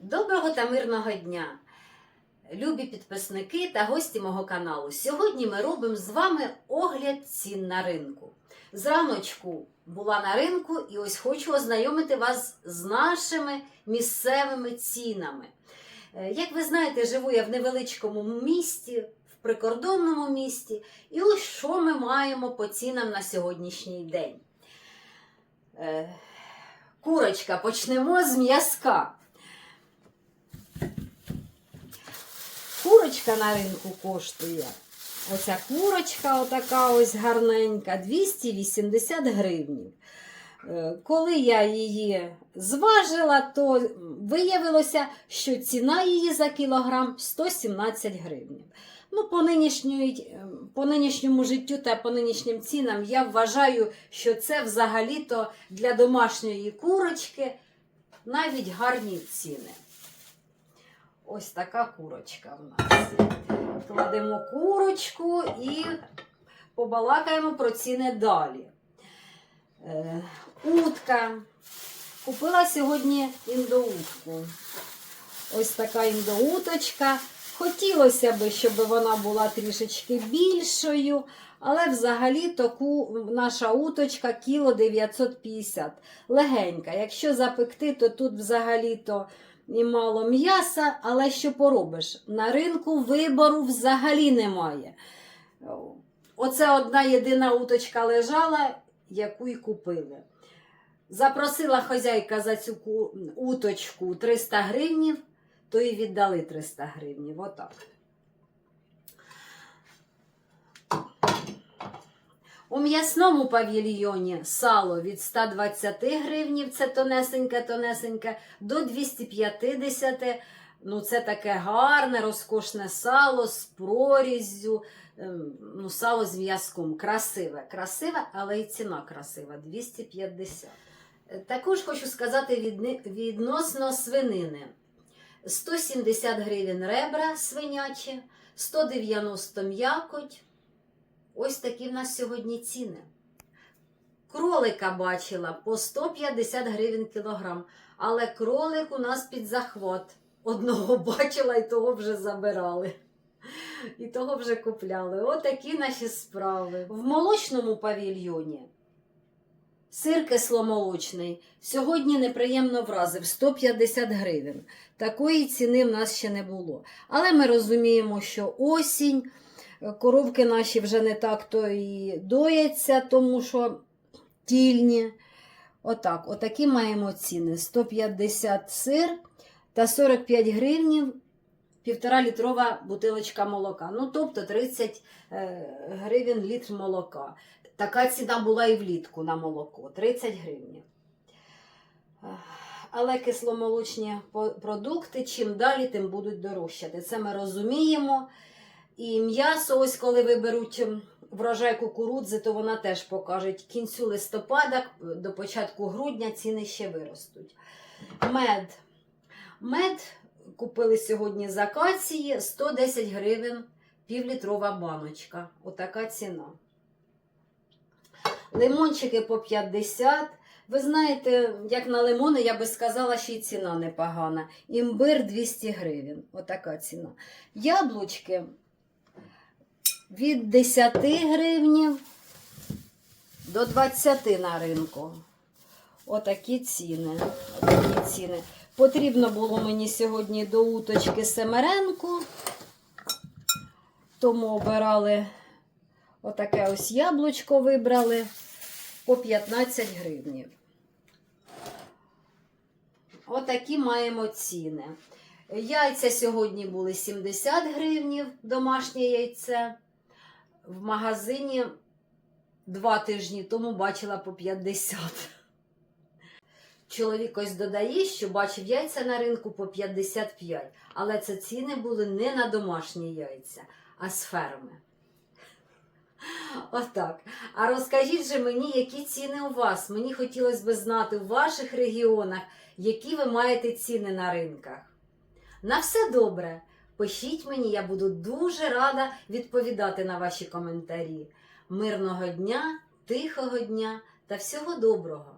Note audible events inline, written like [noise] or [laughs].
Доброго та мирного дня! Любі підписники та гості мого каналу. Сьогодні ми робимо з вами огляд цін на ринку. Зраночку була на ринку і ось хочу ознайомити вас з нашими місцевими цінами. Е, Як ви знаєте, живу я в невеличкому місті, в прикордонному місті, і ось що ми маємо по цінам на сьогоднішній день. Е, Курочка, почнемо з м'язка. Курочка на ринку коштує. Оця курочка, отака ось гарненька, 280 гривень. Коли я її зважила, то виявилося, що ціна її за кілограм 117 гривень. Ну, по, е, по нинішньому життю та по нинішнім цінам я вважаю, що це взагалі-то для домашньої курочки навіть гарні ціни. Ось така курочка в нас. Кладемо курочку і побалакаємо про ціни далі. Е, утка. Купила сьогодні індоутку. Ось така індоуточка. Хотілося б, щоб вона була трішечки більшою, але взагалі таку наша уточка кіло 950. Легенька. Якщо запекти, то тут взагалі-то і мало м'яса, але що поробиш? На ринку вибору взагалі немає. Оце одна єдина уточка лежала, яку й купили. Запросила хазяйка за цю уточку 300 гривнів, то і віддали 300 гривнів. Отак. У м'ясному павільйоні сало від 120 гривнів, це тонесеньке, тонесеньке, до 250. Ну, це таке гарне, розкошне сало з проріззю, ем, ну, сало з м'язком. Красиве, красиве, але і ціна красива 250. Е, Також хочу сказати відносно свинини. 170 гривень ребра свинячі, 190 м'якоть. Ось такі в нас сьогодні ціни. Кролика бачила по 150 гривень кілограм, але кролик у нас під захват. Одного [laughs] бачила і того вже забирали. І того вже купляли. Отакі наші справи. В молочному павільйоні сир кисломолочний сьогодні неприємно вразив 150 гривень. Такої ціни в нас ще не було. Але ми розуміємо, що осінь. Коровки наші вже не так то і дояться, тому що тільні. Отак, отакі маємо ціни: 150 сир та 45 гривнів півтора літрова бутилочка молока. Ну, тобто 30 е, гривень літр молока. Така ціна була і влітку на молоко 30 гривень. Але кисломолочні продукти, чим далі, тим будуть дорожчати. Це ми розуміємо. І м'ясо, ось коли виберуть ем, врожай кукурудзи, то вона теж покаже кінцю листопада до початку грудня ціни ще виростуть. Мед. Мед купили сьогодні з акації 110 гривень півлітрова баночка. Отака ціна. Лимончики по 50. Ви знаєте, як на лимони, я би сказала, що й ціна непогана. Імбир 200 гривень. Отака ціна. Яблучки від 10 гривнів до 20 на ринку. Отакі ціни. Отакі ціни. Потрібно було мені сьогодні до уточки семеренку, тому обирали отаке ось яблучко вибрали по 15 гривнів. Отакі маємо ціни. Яйця сьогодні були 70 гривнів, домашнє яйце. В магазині два тижні тому бачила по 50. Чоловік ось додає, що бачив яйця на ринку по 55, але це ціни були не на домашні яйця, а з ферми. Отак. А розкажіть же мені, які ціни у вас? Мені хотілося б знати у ваших регіонах, які ви маєте ціни на ринках. На все добре. Пишіть мені, я буду дуже рада відповідати на ваші коментарі. Мирного дня, тихого дня та всього доброго!